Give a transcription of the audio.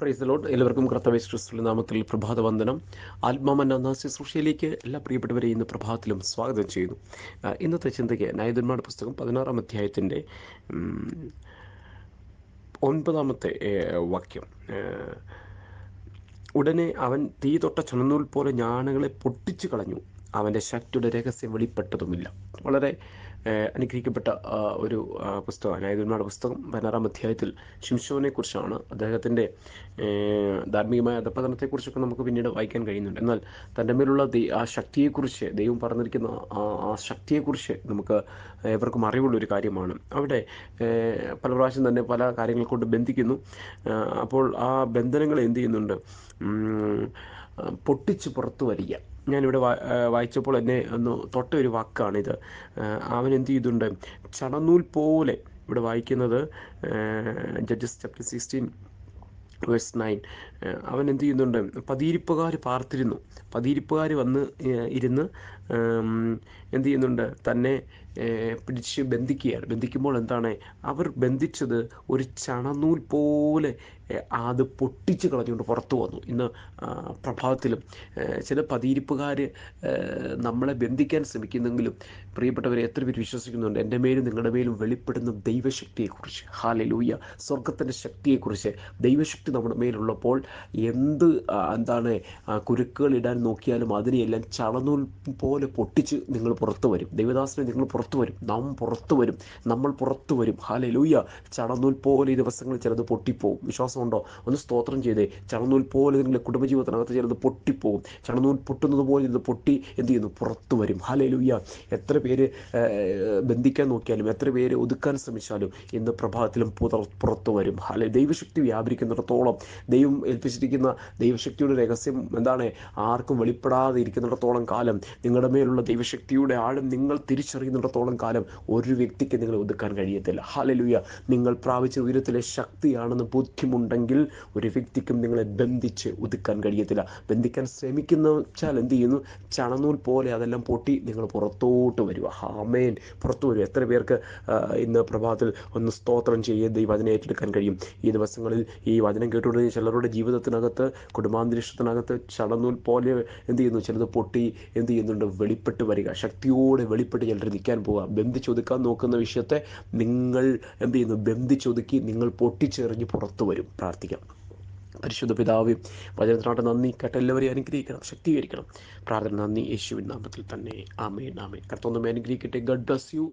Price ലോട്ട് എല്ലാവർക്കും കർത്തവ്യ ക്രിസ്തുവിന്റെ നാമത്തിൽ പ്രഭാത വന്ദനം. ആത്മാമന്ന എന്ന ശുശ്രൂഷയിലേക്ക് എല്ലാ പ്രിയപ്പെട്ടവരെ ഇന്ന് പ്രഭാതത്തിലും സ്വാഗതം ചെയ്യുന്നു. ഇന്നത്തെ ചിന്തയ്ക്ക് നയതന്മാരുടെ പുസ്തകം പതിനാറാം അധ്യായത്തിന്റെ ഒൻപതാമത്തെ വാക്യം. ഉടനെ അവൻ തീ തൊട്ട ചുണനൂൽ പോലെ ഞാണുകളെ പൊട്ടിച്ചു കളഞ്ഞു. അവന്റെ ശക്തിയുടെ രഹസ്യം വെളിപ്പെട്ടതുമില്ല. വളരെ അനുഗ്രഹിക്കപ്പെട്ട ഒരു പുസ്തകം ന്യായധന്മാരുടെ പുസ്തകം പതിനാറാം അധ്യായത്തിൽ ഷിംഷോനെ കുറിച്ചാണ് അദ്ദേഹത്തിന്റെ ധാർമ്മികമായ അധപതനത്തെക്കുറിച്ചൊക്കെ നമുക്ക് പിന്നീട് വായിക്കാൻ കഴിയുന്നുണ്ട്. എന്നാൽ തന്റെ മേലുള്ള ആ ശക്തിയെക്കുറിച്ച് ദൈവം പറഞ്ഞിരിക്കുന്ന ആ ശക്തിയെക്കുറിച്ച് നമുക്ക് ഏവർക്കും അറിവുള്ള ഒരു കാര്യമാണ്. അവിടെ പല പ്രാവശ്യം തന്നെ പല കാര്യങ്ങൾ കൊണ്ട് ബന്ധിക്കുന്നു. അപ്പോൾ ആ ബന്ധനങ്ങൾ എന്ത് ചെയ്യുന്നുണ്ട്? പൊട്ടിച്ച് പുറത്തു വരിക. ഞാനിവിടെ വായിച്ചപ്പോൾ എന്നെ ഒന്ന് തൊട്ട ഒരു വാക്കാണിത് അവൻ എന്ത് ചെയ്തിട്ടുണ്ട് ചണനൂൽ പോലെ ഇവിടെ വായിക്കുന്നത് Judges chapter sixteen verse nine അവൻ എന്ത് ചെയ്യുന്നുണ്ട്? പതിയിരിപ്പുകാർ പാർത്തിരുന്നു. പതിയിരിപ്പുകാർ വന്ന് ഇരുന്ന് എന്ത് ചെയ്യുന്നുണ്ട്? തന്നെ പിടിച്ച് ബന്ധിക്കുകയാണ്. ബന്ധിക്കുമ്പോൾ എന്താണ്? അവർ ബന്ധിച്ചത് ഒരു ചണനൂൽ പോലെ അത് പൊട്ടിച്ച് കളഞ്ഞുകൊണ്ട് പുറത്തു വന്നു. ഇന്ന് പ്രഭാതത്തിലും ചില പതിയിരിപ്പുകാർ നമ്മളെ ബന്ധിക്കാൻ ശ്രമിക്കുന്നെങ്കിലും പ്രിയപ്പെട്ടവരെ എത്ര പേര് വിശ്വസിക്കുന്നുണ്ട്? എന്റെ മേലും നിങ്ങളുടെ മേലും വെളിപ്പെടുന്ന ദൈവശക്തിയെക്കുറിച്ച്. ഹാലലൂയ സ്വർഗത്തിന്റെ ശക്തിയെക്കുറിച്ച്. ദൈവശക്തി നമ്മുടെ മേലുള്ളപ്പോൾ എന്ത് എന്താണ് കുരുക്കുകൾ ഇടാൻ നോക്കിയാലും അതിനെയെല്ലാം ചളനൂൽ പോലെ പൊട്ടിച്ച് നിങ്ങൾ പുറത്തു വരും. ദൈവദാസനെ നിങ്ങൾ പുറത്തു വരും. നാം പുറത്തു വരും. നമ്മൾ പുറത്തു വരും. ഹാലലൂയ ചളനൂൽ പോലെ ഈ ദിവസങ്ങളിൽ ചിലത് പൊട്ടിപ്പോവും. വിശ്വാസമുണ്ടോ ഒന്ന് സ്തോത്രം ചെയ്തേ. ചണനൂൽ പോലെ നിങ്ങളുടെ കുടുംബജീവിതത്തിനകത്ത് ചിലത് പൊട്ടിപ്പോകും. ചണനൂൽ പൊട്ടുന്നത് പോലെ ഇത് പൊട്ടി എന്ത് ചെയ്യുന്നു? പുറത്തു വരും. ഹാലലൂയ എത്ര പേര് ബന്ധിക്കാൻ നോക്കിയാലും എത്ര പേര് ഒതുക്കാൻ ശ്രമിച്ചാലും ഇന്ന് പ്രഭാതത്തിലും പുതർ പുറത്തു വരും. ഹാലെ ദൈവശക്തി വ്യാപരിക്കുന്നിടത്തോളം ദൈവം ഏൽപ്പിച്ചിരിക്കുന്ന ദൈവശക്തിയുടെ രഹസ്യം എന്താണ്? ആർക്കും വെളിപ്പെടാതെ ഇരിക്കുന്നിടത്തോളം കാലം നിങ്ങളുടെ മേലുള്ള ദൈവശക്തിയുടെ ആഴം നിങ്ങൾ തിരിച്ചറിയുന്നിടത്തോളം കാലം ഒരു വ്യക്തിക്ക് നിങ്ങളെ ഒതുക്കാൻ കഴിയത്തില്ല. ഹാലലുയ നിങ്ങൾ പ്രാപിച്ച ഉയരത്തിലെ ശക്തിയാണെന്ന് ബോധ്യമുണ്ടെങ്കിൽ ഒരു വ്യക്തിക്കും നിങ്ങളെ ബന്ധിച്ച് ഒതുക്കാൻ കഴിയത്തില്ല. ബന്ധിക്കാൻ ശ്രമിക്കുന്ന വെച്ചാൽ എന്ത് ചെയ്യുന്നു? ചണനൂൽ പോലെ അതെല്ലാം പൊട്ടി നിങ്ങൾ പുറത്തോട്ട് വരിക. ഹാമേൻ പുറത്തു വരും എത്ര പേർക്ക് ഇന്ന് പ്രഭാതത്തിൽ ഒന്ന് സ്തോത്രം ചെയ്ത് ഈ വചനം ഏറ്റെടുക്കാൻ കഴിയും? ഈ ദിവസങ്ങളിൽ ഈ വചനം കേട്ടുകൊണ്ട് ചിലരുടെ ജീവിതത്തിനകത്ത് കുടുംബാന്തരീക്ഷത്തിനകത്ത് ചണനൂൽ പോലെ എന്ത് ചെയ്യുന്നു? ചിലത് പൊട്ടി എന്ത് ചെയ്യുന്നുണ്ട്? വെളിപ്പെട്ട് വരിക. ശക്തിയോടെ വെളിപ്പെട്ട് ചിലർ നിൽക്കാൻ പോവുക. ബന്ധിച്ചൊതുക്കാൻ നോക്കുന്ന വിഷയത്തെ നിങ്ങൾ എന്ത് ചെയ്യുന്നു? ബന്ധിച്ചൊതുക്കി നിങ്ങൾ പൊട്ടിച്ചെറിഞ്ഞ് പുറത്തു വരും. പ്രാർത്ഥിക്കാം. പരിശുദ്ധ പിതാവ് വചനത്തിനാട്ട് നന്ദി. കേട്ട എല്ലാവരെയും അനുഗ്രഹിക്കണം. ശക്തീകരിക്കണം. പ്രാർത്ഥന നന്ദി. യേശുവിൻ നാമത്തിൽ തന്നെ. ആമേൻ ആമേൻ. കർത്തൊന്നും അനുഗ്രഹിക്കട്ടെ. Garh bless you